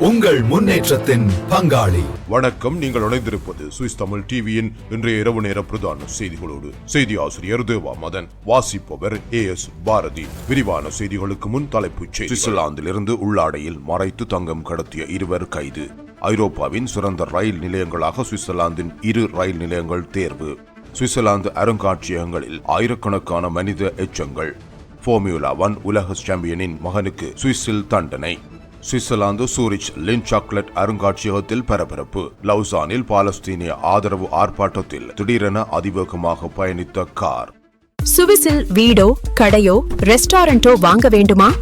உங்கள் முன்னேற்றத்தின் பங்காளி. வணக்கம் நீங்கள் இணைந்திருப்பது சுவிஸ் தமிழ் டிவியின் இன்றைய இரவு நேர பிரதான செய்திகளோடு. செய்தி ஆசிரியர் தேவா மதன் வாசிப்பவர் ஏ எஸ் பாரதி. விரிவான செய்திகளுக்கு முன் தலைப்புச் செய்தி சுவிட்சர்லாந்திலிருந்து உள்ளாடையில் மறைத்து தங்கம் கடத்திய இருவர் கைது. ஐரோப்பாவின் சிறந்த ரயில் நிலையங்களாக சுவிட்சர்லாந்தின் இரு ரயில் நிலையங்கள் தேர்வு. சுவிட்சர்லாந்து அருங்காட்சியகங்களில் ஆயிரக்கணக்கான மனித எச்சங்கள். ஃபோமியூலா ஒன் உலக சாம்பியனின் மகனுக்கு சுவிஸில் தண்டனை. சுவிட்சர்லாந்து சூரிச் லின் சாக்லேட் அருங்காட்சியகத்தில் பரபரப்பு. லவுசானில் பாலஸ்தீனிய ஆதரவு ஆர்ப்பாட்டத்தில் திடீரென அதிவேகமாக பயணித்த கார். சுவிஸில் வீடோ கடையோ ரெஸ்டாரண்டோ வாங்க வேண்டுமா?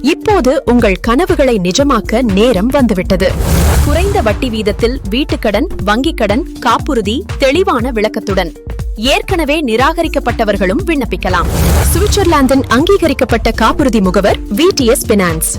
இப்போது உங்கள் கனவுகளை நிஜமாக்க நேரம் வந்துவிட்டது. குறைந்த வட்டி வீதத்தில் வீட்டுக்கடன் வங்கிக் கடன் காப்புறுதி தெளிவான விளக்கத்துடன். ஏற்கனவே நிராகரிக்கப்பட்டவர்களும் விண்ணப்பிக்கலாம். சுவிட்சர்லாந்தின் அங்கீகரிக்கப்பட்ட காப்புறுதி முகவர் விடிஎஸ் பினான்ஸ்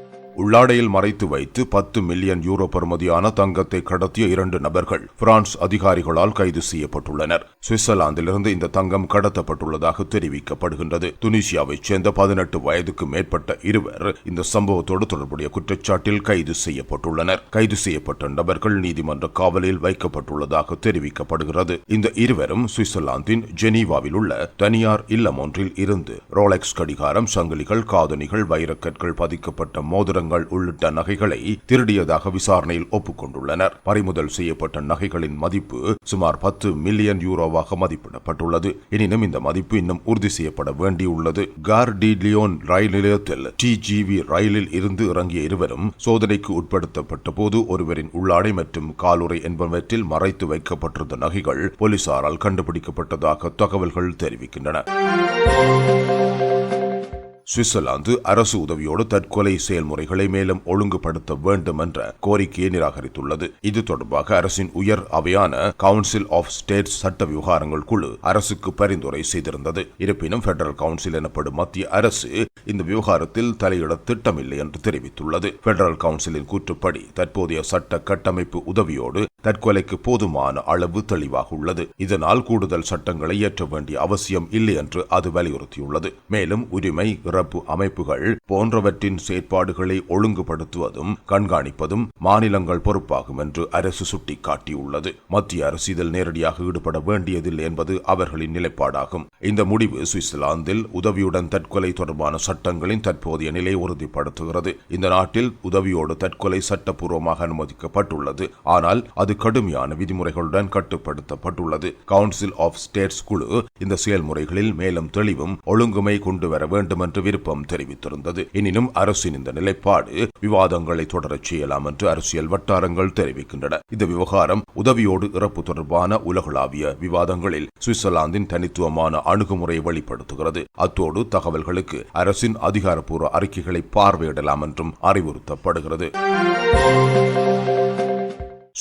உள்ளாடையில் மறைத்து வைத்து பத்து மில்லியன் யூரோ பெறுமதியான தங்கத்தை கடத்திய இரண்டு நபர்கள் பிரான்ஸ் அதிகாரிகளால் கைது செய்யப்பட்டுள்ளனர். சுவிட்சர்லாந்திலிருந்து இந்த தங்கம் கடத்தப்பட்டுள்ளதாக தெரிவிக்கப்படுகின்றது. துனிசியாவைச் சேர்ந்த பதினெட்டு வயதுக்கு மேற்பட்ட இருவர் இந்த சம்பவத்தோடு தொடர்புடைய குற்றச்சாட்டில் கைது செய்யப்பட்டுள்ளனர். கைது செய்யப்பட்ட நபர்கள் நீதிமன்ற காவலில் வைக்கப்பட்டுள்ளதாக தெரிவிக்கப்படுகிறது. இந்த இருவரும் சுவிட்சர்லாந்தின் ஜெனீவாவில் உள்ள தனியார் இல்லம் ஒன்றில் இருந்து ரோலெக்ஸ் கடிகாரம் சங்கிலிகள் காதணிகள் வைரக்கற்கள் பதிக்கப்பட்ட மோதிரங்கள் உள்ளிட்ட நகைகளை திருடியதாக விசாரணையில் ஒப்புக்கொண்டுள்ளனர். பறிமுதல் செய்யப்பட்ட நகைகளின் மதிப்பு சுமார் பத்து மில்லியன் யூரோவாக மதிப்பிடப்பட்டுள்ளது. எனினும் இந்த மதிப்பு இன்னும் உறுதி செய்யப்பட வேண்டியுள்ளது. கார் டி லியோன் ரயில் நிலையத்தில் டிஜிவி ரயிலில் இருந்து இறங்கிய இருவரும் சோதனைக்கு உட்படுத்தப்பட்ட போது ஒருவரின் உள்ளாடை மற்றும் காலுறை என்பவற்றில் மறைத்து வைக்கப்பட்டிருந்த நகைகள் போலீசாரால் கண்டுபிடிக்கப்பட்டதாக தகவல்கள் தெரிவிக்கின்றன. சுவிட்சர்லாந்து அரசு உதவியோடு தற்கொலை செயல்முறைகளை மேலும் ஒழுங்குபடுத்த வேண்டும் என்ற கோரிக்கையை நிராகரித்துள்ளது. இது தொடர்பாக அரசின் உயர் அவையான கவுன்சில் ஆஃப் ஸ்டேட் சட்ட விவகாரங்கள் குழு அரசுக்கு பரிந்துரை செய்திருந்தது. இருப்பினும் பெடரல் கவுன்சில் எனப்படும் மத்திய அரசு இந்த விவகாரத்தில் தலையிட திட்டமில்லை என்று தெரிவித்துள்ளது. பெடரல் கவுன்சிலின் கூற்றுப்படி தற்போதைய சட்ட கட்டமைப்பு உதவியோடு தற்கொலைக்கு போதுமான அளவு தெளிவாக உள்ளது. இதனால் கூடுதல் சட்டங்களை இயற்ற வேண்டிய அவசியம் இல்லை என்று அது வலியுறுத்தியுள்ளது. மேலும் உரிமை இறப்பு அமைப்புகள் போன்றவற்றின் செயற்பாடுகளை ஒழுங்குபடுத்துவதும் கண்காணிப்பதும் மாநிலங்கள் பொறுப்பாகும் என்று அரசு சுட்டிக்காட்டியுள்ளது. மத்திய அரசு இதில் நேரடியாக ஈடுபட வேண்டியதில்லை என்பது அவர்களின் நிலைப்பாடாகும். இந்த முடிவு சுவிட்சர்லாந்தில் உதவியுடன் தற்கொலை தொடர்பான சட்டங்களின் தற்போதைய நிலை உறுதிப்படுத்துகிறது. இந்த நாட்டில் உதவியோடு தற்கொலை சட்டப்பூர்வமாக அனுமதிக்கப்பட்டுள்ளது. ஆனால் அது கடுமையான விதிமுறைகளுடன் கட்டுப்படுத்தப்பட்டுள்ளது. கவுன்சில் ஆஃப் ஸ்டேட்ஸ் குழு இந்த செயல்முறைகளில் மேலும் தெளிவும் ஒழுங்குமை கொண்டு வர வேண்டும் என்று விருப்பம் தெரிவித்திருந்தது. எனினும் அரசின் இந்த நிலைப்பாடு விவாதங்களை தொடரச் செய்யலாம் என்று அரசியல் வட்டாரங்கள் தெரிவிக்கின்றன. இந்த விவகாரம் உதவியோடு இறப்பு தொடர்பான உலகளாவிய விவாதங்களில் சுவிட்சர்லாந்தின் தனித்துவமான அணுகுமுறையை வெளிப்படுத்துகிறது. அத்தோடு தகவல்களுக்கு அரசின் அதிகாரப்பூர்வ அறிக்கைகளை பார்வையிடலாம் என்றும் அறிவுறுத்தப்படுகிறது.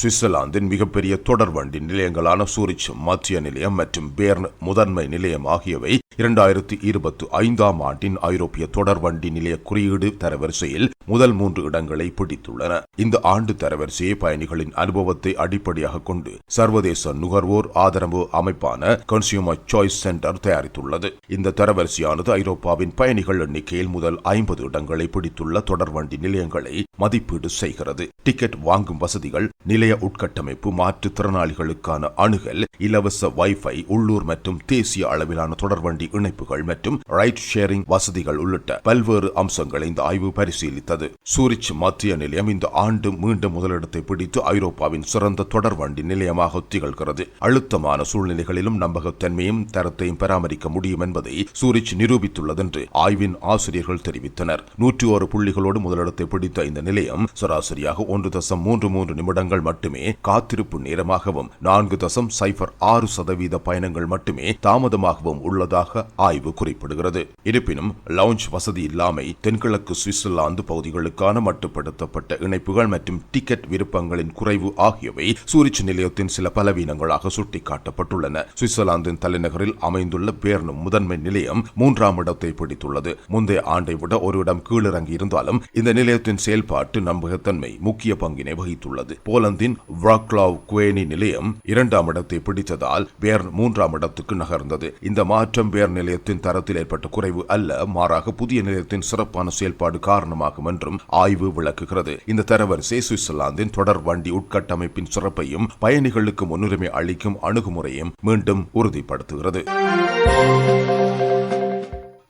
சுவிட்சர்லாந்தின் மிகப்பெரிய தொடர்வண்டி நிலையங்களான சூரிச் மத்திய நிலையம் மற்றும் பேர்ன் முதன்மை நிலையம் ஆகியவை இரண்டாயிரத்தி இருபத்தி ஐந்தாம் ஆண்டின் ஐரோப்பிய தொடர்வண்டி நிலைய குறியீடு தரவரிசையில் முதல் மூன்று இடங்களை பிடித்துள்ளன. இந்த ஆண்டு தரவரிசையை பயணிகளின் அனுபவத்தை அடிப்படையாக கொண்டு சர்வதேச நுகர்வோர் ஆதரவு அமைப்பான கன்சியூமர் சாய்ஸ் சென்டர் தயாரித்துள்ளது. இந்த தரவரிசையானது ஐரோப்பாவின் பயணிகள் எண்ணிக்கையில் முதல் ஐம்பது இடங்களை பிடித்துள்ள தொடர்வண்டி நிலையங்களை மதிப்பீடு செய்கிறது. டிக்கெட் வாங்கும் வசதிகள் நிலைய இணைய உட்கட்டமைப்பு மாற்றுத்திறனாளிகளுக்கான அணுகல் இலவச வைஃபை உள்ளூர் மற்றும் தேசிய அளவிலான தொடர்வண்டி இணைப்புகள் மற்றும் ரைட் ஷேரிங் வசதிகள் உள்ளிட்ட பல்வேறு அம்சங்களை இந்த ஆய்வு பரிசீலித்தது. சூரிச் மத்திய நிலையம் இந்த ஆண்டு மீண்டும் முதலிடத்தை பிடித்து ஐரோப்பாவின் சிறந்த தொடர்வண்டி நிலையமாக திகழ்கிறது. அழுத்தமான சூழ்நிலைகளிலும் நம்பகத்தன்மையும் தரத்தையும் பராமரிக்க முடியும் என்பதை சூரிச் நிரூபித்துள்ளது என்று ஆய்வின் ஆசிரியர்கள் தெரிவித்தனர். நூற்றி ஒரு புள்ளிகளோடு முதலிடத்தை பிடித்த இந்த நிலையம் சராசரியாக ஒன்று தசம் மூன்று மூன்று நிமிடங்கள் மட்டுமே காத்திருப்பு நேரமாகவும் நான்கு தசம் சைபர் ஆறு சதவீத பயணங்கள் மட்டுமே தாமதமாகவும் உள்ளதாக ஆய்வு குறிப்பிடுகிறது. இருப்பினும் லவுஞ்ச் வசதி இல்லாமை தென்கிழக்கு சுவிட்சர்லாந்து பகுதிகளுக்கான மட்டுப்படுத்தப்பட்ட இணைப்புகள் மற்றும் டிக்கெட் விருப்பங்களின் குறைவு ஆகியவை சூரிச் நிலையத்தின் சில பலவீனங்களாக சுட்டிக்காட்டப்பட்டுள்ளன. சுவிட்சர்லாந்தின் தலைநகரில் அமைந்துள்ள பேர்னும் முதன்மை நிலையம் மூன்றாம் இடத்தை பிடித்துள்ளது. முந்தைய ஆண்டை விட ஒரு இடம் கீழிறங்கி இருந்தாலும் இந்த நிலையத்தின் செயல்பாட்டு நம்பகத்தன்மை முக்கிய பங்கினை வகித்துள்ளது. போலந்து போலந்தின் வாக்லாவ் குவேனி நிலையம் இரண்டாம் இடத்தை பிடித்ததால் பேர்ன் மூன்றாம் இடத்துக்கு நகர்ந்தது. இந்த மாற்றம் பேர் நிலையத்தின் தரத்தில் ஏற்பட்ட குறைவு அல்ல மாறாக புதிய நிலையத்தின் சிறப்பான செயல்பாடு காரணமாகும் என்றும் ஆய்வு விளக்குகிறது. இந்த தரவரிசை சுவிட்சர்லாந்தின் தொடர் வண்டி உட்கட்டமைப்பின் சிறப்பையும் பயணிகளுக்கு முன்னுரிமை அளிக்கும் அணுகுமுறையும் மீண்டும் உறுதிப்படுத்துகிறது.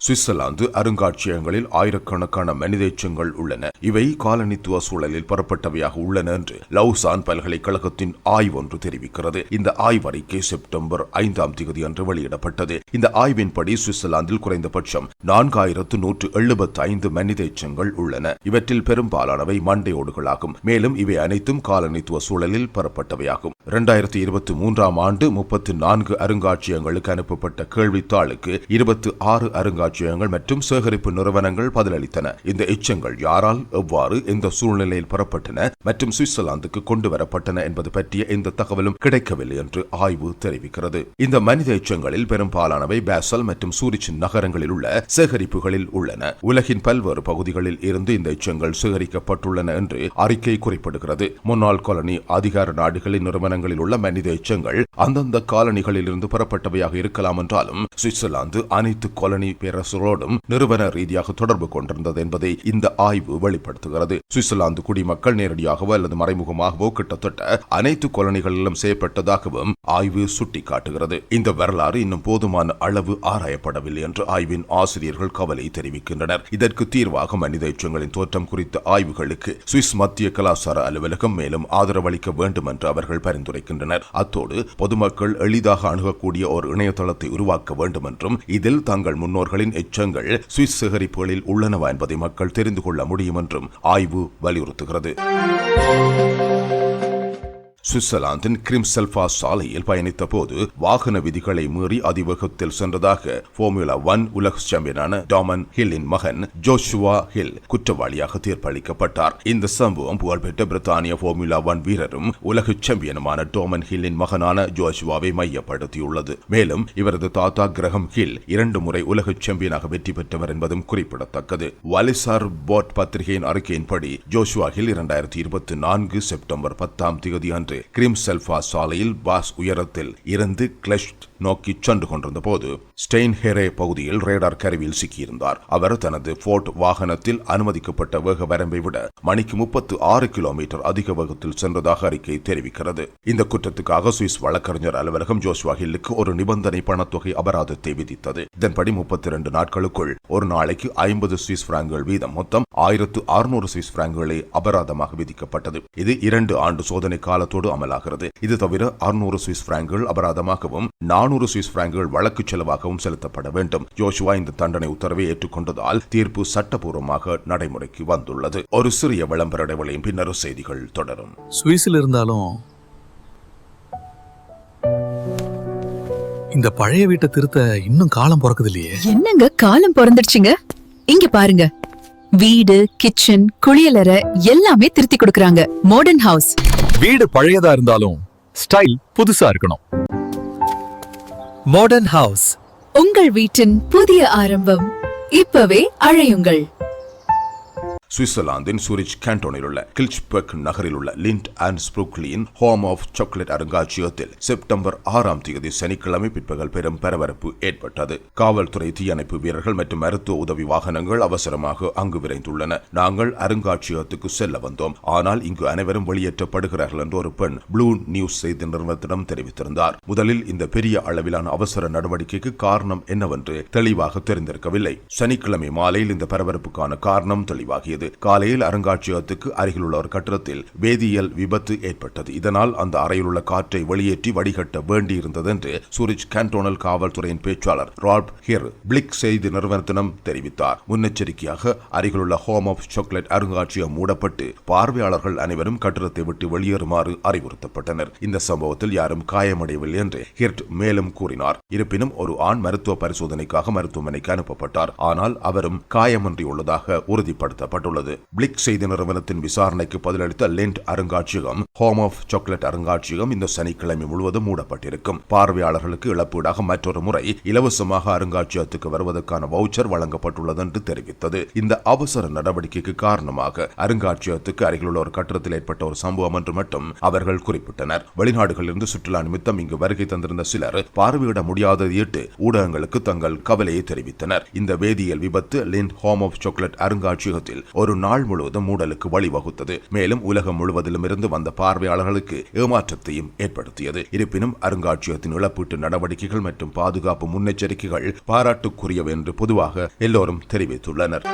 சுவிட்சர்லாந்து அருங்காட்சியகங்களில் ஆயிரக்கணக்கான மனித எச்சங்கள் உள்ளன. இவை காலனித்துவ சூழலில் பெறப்பட்டவையாக உள்ளன என்று லவுசான் பல்கலைக்கழகத்தின் ஆய்வொன்று தெரிவிக்கிறது. இந்த ஆய்வறிக்கை செப்டம்பர் ஐந்தாம் தேதி அன்று வெளியிடப்பட்டது. இந்த ஆய்வின்படி சுவிட்சர்லாந்தில் குறைந்தபட்சம் நான்காயிரத்து நூற்று எழுபத்தி ஐந்து மனித எச்சங்கள் உள்ளன. இவற்றில் பெரும்பாலானவை மண்டையோடுகளாகும் மேலும் இவை அனைத்தும் காலனித்துவ சூழலில் பெறப்பட்டவையாகும். இரண்டாயிரத்தி இருபத்தி மூன்றாம் ஆண்டு முப்பத்தி நான்கு அருங்காட்சியகங்களுக்கு அனுப்பப்பட்ட கேள்வித்தாளுக்கு இருபத்தி ஆறு அருங்காட்சியகங்கள் மற்றும் சேகரிப்பு நிறுவனங்கள் பதிலளித்தன. இந்த எச்சங்கள் யாரால் எவ்வாறு எந்த சூழ்நிலையில் பெறப்பட்டன மற்றும் சுவிட்சர்லாந்துக்கு கொண்டு வரப்பட்டன என்பது பற்றிய எந்த தகவலும் கிடைக்கவில்லை என்று ஆய்வு தெரிவிக்கிறது. இந்த மனித எச்சங்களில் பெரும்பாலானவை பேசல் மற்றும் சூரிச் நகரங்களில் உள்ள சேகரிப்புகளில் உள்ளன. உலகின் பல்வேறு பகுதிகளில் இருந்து இந்த எச்சங்கள் சேகரிக்கப்பட்டுள்ளன என்று அறிக்கை குறிப்பிடுகிறது. முன்னாள் காலனி அதிகார நாடுகளின் நிறுவனங்களில் உள்ள மனித எச்சங்கள் அந்தந்த காலனிகளில் இருந்து பெறப்பட்டவையாக இருக்கலாம் என்றாலும் சுவிட்சர்லாந்து அனைத்து காலனி அரசுகளோடும் நிறுவன ரீதியாக தொடர்பு கொண்டிருந்தது என்பதை இந்த ஆய்வு வெளிப்படுத்துகிறது. சுவிட்சர்லாந்து குடிமக்கள் நேரடியாகவோ அல்லது மறைமுகமாகவோ கிட்டத்தட்ட அனைத்து கொலனிகளிலும் செய்யப்பட்டதாகவும் ஆய்வு சுட்டிக்காட்டுகிறது. இந்த வரலாறு இன்னும் போதுமான அளவு ஆராயப்படவில்லை என்று ஆய்வின் ஆசிரியர்கள் கவலை தெரிவிக்கின்றனர். இதற்கு தீர்வாக மனித எச்சங்களின் தோற்றம் குறித்த ஆய்வுகளுக்கு சுவிஸ் மத்திய கலாச்சார அலுவலகம் மேலும் ஆதரவளிக்க வேண்டும் என்று அவர்கள் பரிந்துரைக்கின்றனர். அத்தோடு பொதுமக்கள் எளிதாக அணுகக்கூடிய ஒரு இணையதளத்தை உருவாக்க வேண்டும் என்றும் இதில் தங்கள் முன்னோர்களின் எச்சங்கள் சுவிஸ் சேகரிப்புகளில் உள்ளனவா என்பதை மக்கள் தெரிந்து கொள்ள முடியும் என்றும் ஆய்வு வலியுறுத்துகிறது. சுவிட்சர்லாந்தின் கிரிம்செல்ஃபா சாலையில் பயணித்த போது வாகன விதிகளை மீறி அதிவேகத்தில் சென்றதாக போர்முலா ஒன் உலக சாம்பியனான டாமன் ஹில்லின் மகன் ஜோஷுவா ஹில் குற்றவாளியாக தீர்ப்பளிக்கப்பட்டார். இந்த சம்பவம் புகழ்பெற்ற பிரித்தானிய போர்முலா ஒன் வீரரும் உலக சாம்பியனுமான டோமன் ஹில்லின் மகனான ஜோஷுவாவை மையப்படுத்தியுள்ளது. மேலும் இவரது தாத்தா கிரகம் ஹில் இரண்டு முறை உலக சாம்பியனாக வெற்றி பெற்றவர் என்பதும் குறிப்பிடத்தக்கது. வலிசார் போட் பத்திரிகையின் அறிக்கையின்படி ஜோஷுவா ஹில் இரண்டாயிரத்தி இருபத்தி நான்கு செப்டம்பர் பத்தாம் தேதி அன்று கிரீம் செல்பா சாலையில் பாஸ் உயரத்தில் இருந்து கிளஷ் நோக்கி சென்று கொண்டிருந்த போது ஸ்டெயின் ஹெரே பகுதியில் ரேடார் கருவியில் சிக்கியிருந்தார். அவர் தனது போர்ட் வாகனத்தில் அனுமதிக்கப்பட்ட வேக வரம்பை விட மணிக்கு முப்பத்து ஆறு கிலோமீட்டர் அதிக வேகத்தில் சென்றதாக அறிக்கை தெரிவிக்கிறது. இந்த குற்றத்துக்காக சுவிஸ் வழக்கறிஞர் அலுவலகம் ஜோஸ்வா ஹில்லுக்கு ஒரு நிபந்தனை பணத்தொகை அபராதத்தை விதித்தது. இதன்படி முப்பத்தி இரண்டு நாட்களுக்குள் ஒரு நாளைக்கு ஐம்பது சுவிஸ் பிராங்குகள் வீதம் மொத்தம் ஆயிரத்து அறுநூறு சுவிஸ் பிராங்குகளை அபராதமாக விதிக்கப்பட்டது. இது இரண்டு ஆண்டு சோதனை காலத்தோடு அமலாகிறது. இது தவிர அறுநூறு சுவிஸ் பிராங்குகள் அபராதமாகவும் நானூறு சுவிஸ் பிராங்குகள் வழக்கு செலவாகவும் செலுத்தப்பட வேண்டும். ஜோஷுவா இந்த தண்டனை உத்தரவை ஏற்றுக்கொண்டதால் தீர்ப்பு சட்டபூர்வமாக நடைமுறைக்கு வந்துள்ளது. ஒரு சிறிய விளம்பர இடைவெளியின் பின்னர் செய்திகள் தொடரும். சுவிஸில் இருந்தாலும் இந்த பழைய வீட்டை திருத்த இன்னும் காலம் பிறக்குது இல்லையே என்னங்க? காலம் பிறந்துடுச்சுங்க? இங்க பாருங்க. வீடு கிச்சன் குளியலறை எல்லாமே திருத்தி கொடுக்கறாங்க. மாடர்ன் ஹவுஸ் வீடு பழையதா இருந்தாலும் ஸ்டைல் புதுசா இருக்கணும். மாடர்ன் ஹவுஸ் உங்கள் வீட்டின் புதிய ஆரம்பம் இப்பவே அழையுங்கள். சுவிட்சர்லாந்தின் சூரிச் கேண்டோனில் உள்ள கில்ச்பெக் நகரில் உள்ள லிண்ட் அண்ட் ஸ்ப்ரூக்லியின் ஹோம் ஆஃப் சாக்லேட் அருங்காட்சியகத்தில் செப்டம்பர் ஆறாம் தேதி சனிக்கிழமை பிற்பகல் பெரும் பரபரப்பு ஏற்பட்டது. காவல்துறை தீயணைப்பு வீரர்கள் மற்றும் மருத்துவ உதவி வாகனங்கள் அவசரமாக அங்கு விரைந்துள்ளன. நாங்கள் அருங்காட்சியகத்துக்கு செல்ல வந்தோம். ஆனால் இங்கு அனைவரும் வெளியேற்றப்படுகிறார்கள் என்று ஒரு பெண் ப்ளூ நியூஸ் செய்தி நிறுவனத்திடம் தெரிவித்திருந்தார். முதலில் இந்த பெரிய அளவிலான அவசர நடவடிக்கைக்கு காரணம் என்னவென்று தெளிவாக தெரிந்திருக்கவில்லை. சனிக்கிழமை மாலையில் இந்த பரபரப்புக்கான காரணம் தெளிவாகியது. காலையில் அருங்காட்சியகத்துக்கு அருகில் உள்ள ஒரு கட்டிடத்தில் வேதியியல் விபத்து ஏற்பட்டது. இதனால் அந்த அறையில் உள்ள காற்றை வெளியேற்றி வடிகட்ட வேண்டியிருந்தது என்று சூரிச் கேண்டோனல் காவல்துறையின் பேச்சாளர் ரால்ப் ஹிர் பிளிக் செய்தி நிறுவனத்திடம் தெரிவித்தார். முன்னெச்சரிக்கையாக அருகிலுள்ள ஹோம் ஆஃப் சாக்லேட் அருங்காட்சியகம் மூடப்பட்டு பார்வையாளர்கள் அனைவரும் கட்டிடத்தை விட்டு வெளியேறுமாறு அறிவுறுத்தப்பட்டனர். இந்த சம்பவத்தில் யாரும் காயமடையவில்லை என்று ஹிர்ட் மேலும் கூறினார். இருப்பினும் ஒரு ஆண் மருத்துவ பரிசோதனைக்காக மருத்துவமனைக்கு அனுப்பப்பட்டார். ஆனால் அவரும் காயமின்றி உள்ளதாக உறுதிப்படுத்தப்பட்டுள்ளது. பிளிக் செய்தி நிறுவனத்தின் விசாரணைக்கு பதிலளித்த லெண்ட் அருங்காட்சியகம் ஹோம் ஆஃப் சாக்லேட் அருங்காட்சியகம் இந்த சனிக்கிழமை முழுவதும் மூடப்பட்டிருக்கும். பார்வையாளர்களுக்கு இழப்பீடாக மற்றொரு முறை இலவசமாக அருங்காட்சியகத்துக்கு வருவதற்கான வவுச்சர் வழங்கப்பட்டுள்ளது என்று தெரிவித்தது. இந்த அவசர நடவடிக்கைக்கு காரணமாக அருங்காட்சியகத்துக்கு அருகிலுள்ள ஒரு கட்டிடத்தில் ஏற்பட்ட ஒரு சம்பவம் என்று மட்டும் அவர்கள் குறிப்பிட்டனர். வெளிநாடுகளிலிருந்து சுற்றுலா நிமித்தம் இங்கு வருகை தந்திருந்த சிலர் பார்வையிட முடியாததையிட்டு ஊடகங்களுக்கு தங்கள் கவலையை தெரிவித்தனர். இந்த வேதியியல் விபத்து லிண்ட் ஹோம் ஆஃப் சாக்லேட் அருங்காட்சியகத்தில் ஒரு நாள் முழுவதும் மூடலுக்கு வழிவகுத்தது. மேலும் உலகம் முழுவதிலும் இருந்து வந்த பார்வையாளர்களுக்கு ஏமாற்றத்தையும் ஏற்படுத்தியது. இருப்பினும் அருங்காட்சியகத்தின் இழப்பீட்டு நடவடிக்கைகள் மற்றும் பாதுகாப்பு முன்னெச்சரிக்கைகள் பாராட்டுக்குரியவை என்று பொதுவாக எல்லோரும் தெரிவித்துள்ளனர்.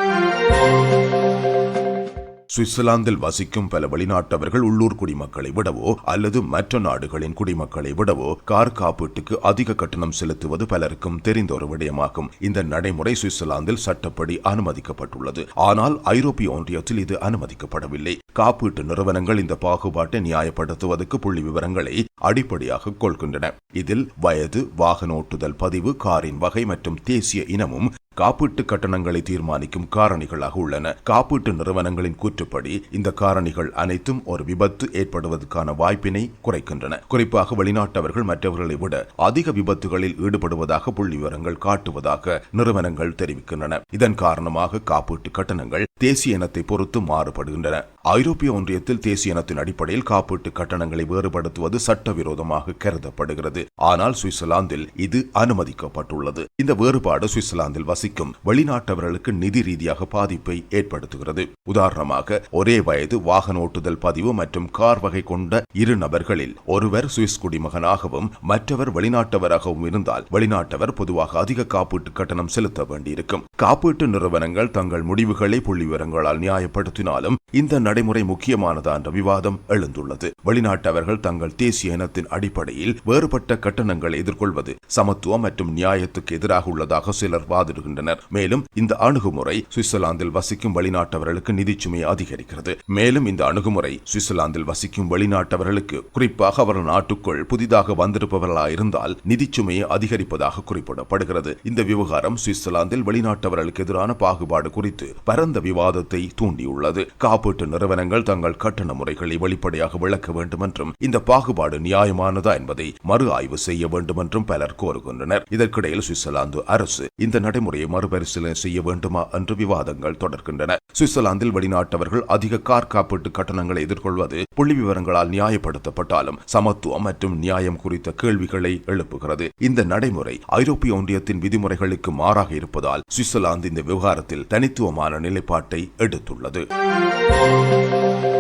சுவிட்சர்லாந்தில் வசிக்கும் பல வெளிநாட்டவர்கள் உள்ளூர் குடிமக்களை விடவோ அல்லது மற்ற நாடுகளின் குடிமக்களை விடவோ கார் காப்பீட்டுக்கு அதிக கட்டணம் செலுத்துவது பலருக்கும் தெரிந்த ஒரு விடயமாகும். இந்த நடைமுறை சுவிட்சர்லாந்தில் சட்டப்படி அனுமதிக்கப்பட்டுள்ளது. ஆனால் ஐரோப்பிய ஒன்றியத்தில் இது அனுமதிக்கப்படவில்லை. காப்பீட்டு நிறுவனங்கள் இந்த பாகுபாட்டை நியாயப்படுத்துவதற்கு புள்ளி விவரங்களை அடிப்படையாக கொள்கின்றன. இதில் வயது வாகன ஓட்டுதல் பதிவு காரின் வகை மற்றும் தேசிய இனமும் காப்பீட்டு கட்டணங்களை தீர்மானிக்கும் காரணிகளாக உள்ளன. காப்பீட்டு நிறுவனங்களின் கூற்றுப்படி இந்த காரணிகள் அனைத்தும் ஒரு விபத்து ஏற்படுவதற்கான வாய்ப்பினை குறைக்கின்றன. குறிப்பாக வெளிநாட்டவர்கள் மற்றவர்களை விட அதிக விபத்துகளில் ஈடுபடுவதாக புள்ளி விவரங்கள் காட்டுவதாக நிறுவனங்கள் தெரிவிக்கின்றன. இதன் காரணமாக காப்பீட்டு கட்டணங்கள் தேசிய இனத்தை பொறுத்து மாறுபடுகின்றன. ஐரோப்பிய ஒன்றியத்தில் தேசிய இனத்தின் அடிப்படையில் காப்பீட்டு கட்டணங்களை வேறுபடுத்துவது சட்டவிரோதமாக கருதப்படுகிறது. ஆனால் சுவிட்சர்லாந்தில் இது அனுமதிக்கப்பட்டுள்ளது. இந்த வேறுபாடு சுவிட்சர்லாந்தில் வசிக்கும் வெளிநாட்டவர்களுக்கு நிதி ரீதியாக பாதிப்பை ஏற்படுத்துகிறது. உதாரணமாக ஒரே வயது வாகன ஓட்டுதல் பதிவு மற்றும் கார் வகை கொண்ட இரு நபர்களில் ஒருவர் சுவிஸ் குடிமகனாகவும் மற்றவர் வெளிநாட்டவராகவும் இருந்தால் வெளிநாட்டவர் பொதுவாக அதிக காப்பீட்டு கட்டணம் செலுத்த வேண்டியிருக்கும். காப்பீட்டு நிறுவனங்கள் தங்கள் முடிவுகளை புள்ளி விவரங்களால் நியாயப்படுத்தினாலும் இந்த நடைமுறை முக்கியமானதா என்ற விவாதம் எழுந்துள்ளது. வெளிநாட்டவர்கள் தங்கள் தேசிய இனத்தின் அடிப்படையில் வேறுபட்ட கட்டணங்களை எதிர்கொள்வது சமத்துவம் மற்றும் நியாயத்துக்கு எதிராக உள்ளதாக சிலர் வாதிடுகின்றனர். மேலும் இந்த அணுகுமுறை சுவிட்சர்லாந்தில் வசிக்கும் வெளிநாட்டவர்களுக்கு நிதிச்சுமையை அதிகரிக்கிறது. மேலும் இந்த அணுகுமுறை சுவிட்சர்லாந்தில் வசிக்கும் வெளிநாட்டவர்களுக்கு குறிப்பாக அவர் நாட்டுக்குள் புதிதாக வந்திருப்பவர்களாக இருந்தால் நிதிச்சுமையை அதிகரிப்பதாக குறிப்பிடப்படுகிறது. இந்த விவகாரம் சுவிட்சர்லாந்தில் வெளிநாட்டவர்களுக்கு எதிரான பாகுபாடு குறித்து பரந்த விவாதத்தை தூண்டியுள்ளது. காப்பீட்டு நிறுவனங்கள் தங்கள் கட்டண முறைகளை வெளிப்படையாக விளக்க வேண்டும் என்றும் இந்த பாகுபாடு நியாயமானதா என்பதை மறு ஆய்வு செய்ய வேண்டும் என்றும் பலர் கோருகின்றனர். இதற்கிடையில் சுவிட்சர்லாந்து அரசு இந்த நடைமுறையை மறுபரிசீலனை செய்ய வேண்டுமா என்று விவாதங்கள் தொடர்கின்றன. சுவிட்சர்லாந்தில் வெளிநாட்டவர்கள் அதிக கார் காப்பீட்டு கட்டணங்களை எதிர்கொள்வது புள்ளி விவரங்களால் நியாயப்படுத்தப்பட்டாலும் சமத்துவம் மற்றும் நியாயம் குறித்த கேள்விகளை எழுப்புகிறது. இந்த நடைமுறை ஐரோப்பிய ஒன்றியத்தின் விதிமுறைகளுக்கு மாறாக இருப்பதால் சுவிட்சர்லாந்து இந்த விவகாரத்தில் தனித்துவமான நிலைப்பாட்டை எடுத்துள்ளது. Música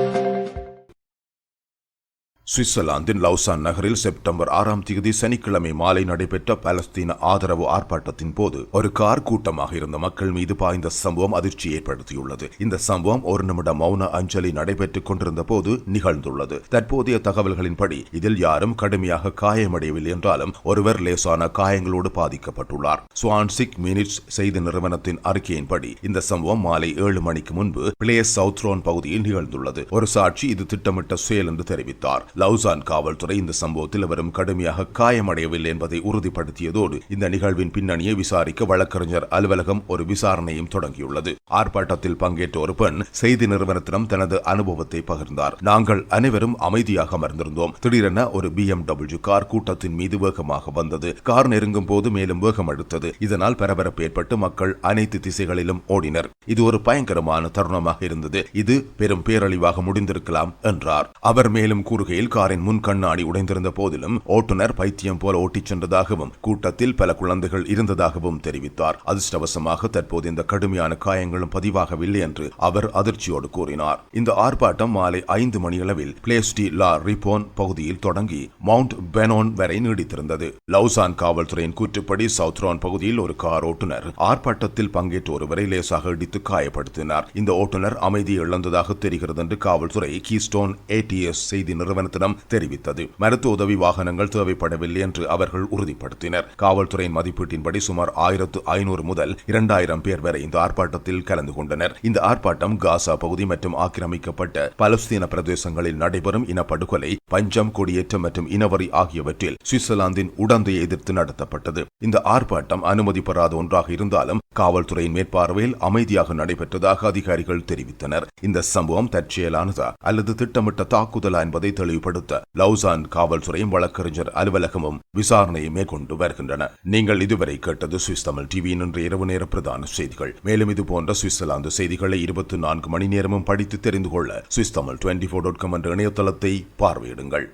சுவிட்சர்லாந்தின் லவுசான் நகரில் செப்டம்பர் ஆறாம் தேதி சனிக்கிழமை மாலை நடைபெற்ற பாலஸ்தீன ஆதரவு ஆர்ப்பாட்டத்தின் போது ஒரு கார் கூட்டமாக இருந்த மக்கள் மீது பாய்ந்த சம்பவம் அதிர்ச்சி ஏற்படுத்தியுள்ளது. இந்த சம்பவம் ஒரு நிமிட மௌன அஞ்சலி நடைபெற்றுக் கொண்டிருந்த போது நிகழ்ந்துள்ளது. தற்போதைய தகவல்களின்படி இதில் யாரும் கடுமையாக காயமடையவில்லை என்றாலும் ஒருவர் லேசான காயங்களோடு பாதிக்கப்பட்டுள்ளார். சுவான்சிக் மினிட்ஸ் செய்தி நிறுவனத்தின் அறிக்கையின்படி இந்த சம்பவம் மாலை ஏழு மணிக்கு முன்பு பிளேஸ் சவுத்ரோன் பகுதியில் நிகழ்ந்துள்ளது. ஒரு சாட்சி இது திட்டமிட்ட செயல் என்று தெரிவித்தார். லவுசான் காவல்துறை இந்த சம்பவத்தில் அவரும் கடுமையாக காயமடையவில்லை என்பதை உறுதிப்படுத்தியதோடு இந்த நிகழ்வின் பின்னணியை விசாரிக்க வழக்கறிஞர் அலுவலகம் ஒரு விசாரணையும் தொடங்கியுள்ளது. ஆர்ப்பாட்டத்தில் பங்கேற்ற ஒரு பெண் செய்தி நிறுவனத்திடம் தனது அனுபவத்தை பகிர்ந்தார். நாங்கள் அனைவரும் அமைதியாக அமர்ந்திருந்தோம். திடீரென ஒரு பி எம் டபிள்யூ கார் கூட்டத்தின் மீது வேகமாக வந்தது. கார் நெருங்கும் போது மேலும் வேகம் எடுத்தது இதனால் பரபரப்பு ஏற்பட்டு மக்கள் அனைத்து திசைகளிலும் ஓடினர். இது ஒரு பயங்கரமான தருணமாக இருந்தது. இது பெரும் பேரழிவாக முடிந்திருக்கலாம் என்றார். அவர் மேலும் கூறுகையில் காரின் முன் கண்ணாடி உடைந்திருந்த போதிலும் ஓட்டுநர் பைத்தியம் போல ஓட்டிச் சென்றதாகவும் கூட்டத்தில் பல குழந்தைகள் இருந்ததாகவும் தெரிவித்தார். அதிர்ஷ்டவசமாக தற்போது இந்த கடுமையான காயங்களும் பதிவாகவில்லை என்று அவர் அதிர்ச்சியோடு கூறினார். இந்த ஆர்ப்பாட்டம் மாலை ஐந்து மணியளவில் பிளேஸ்டி லா ரிபோன் பகுதியில் தொடங்கி மவுண்ட் பெனோன் வரை நீடித்திருந்தது. லவுசான் காவல்துறையின் கூற்றுப்படி சவுத்ரான் பகுதியில் ஒரு கார் ஓட்டுநர் ஆர்ப்பாட்டத்தில் பங்கேற்ற ஒருவரை லேசாக இடித்து காயப்படுத்தினார். இந்த ஓட்டுநர் அமைதியை இழந்ததாக தெரிகிறது என்று காவல்துறை கீஸ்டோன் ஏடிஎஸ் செய்தி நிறுவனத்திடம் தெரிவித்தது. மருத்துவ உதவி வாகனங்கள் தேவைப்படவில்லை என்று அவர்கள் உறுதிப்படுத்தினர். காவல்துறையின் மதிப்பீட்டின்படி சுமார் ஆயிரத்து ஐநூறு முதல் இரண்டாயிரம் பேர் வரை இந்த ஆர்ப்பாட்டத்தில் கலந்து கொண்டனர். இந்த ஆர்ப்பாட்டம் காசா பகுதி மற்றும் ஆக்கிரமிக்கப்பட்ட பலஸ்தீன பிரதேசங்களில் நடைபெறும் இனப்படுகொலை பஞ்சம் கொடியேற்றம் மற்றும் இனவரி ஆகியவற்றில் சுவிட்சர்லாந்தின் உடந்தையை எதிர்த்து நடத்தப்பட்டது. இந்த ஆர்ப்பாட்டம் அனுமதி பெறாத ஒன்றாக இருந்தாலும் காவல்துறையின் மேற்பார்வையில் அமைதியாக நடைபெற்றதாக அதிகாரிகள் தெரிவித்தனர். இந்த சம்பவம் தற்செயலானதா அல்லது திட்டமிட்ட தாக்குதலா என்பதை தெளிவு தெளிவுபடுத்த லவுசான் காவல்துறையும் வழக்கறிஞர் அலுவலகமும் விசாரணையை மேற்கொண்டு வருகின்றன. நீங்கள் இதுவரை கேட்டது சுவிஸ் தமிழ் டிவியின் இன்று இரவு நேர பிரதான செய்திகள். மேலும் இது போன்ற சுவிட்சர்லாந்து செய்திகளை இருபத்தி நான்கு மணி நேரமும் படித்து தெரிந்து கொள்ள Swiss Tamil twenty four dot com என்ற இணையதளத்தை பார்வையிடுங்கள்.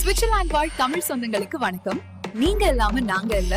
சுவிட்சர்லாந்து வாழ் தமிழ் சொந்தங்களுக்கு வணக்கம். நீங்க இல்லாம நாங்க இல்ல.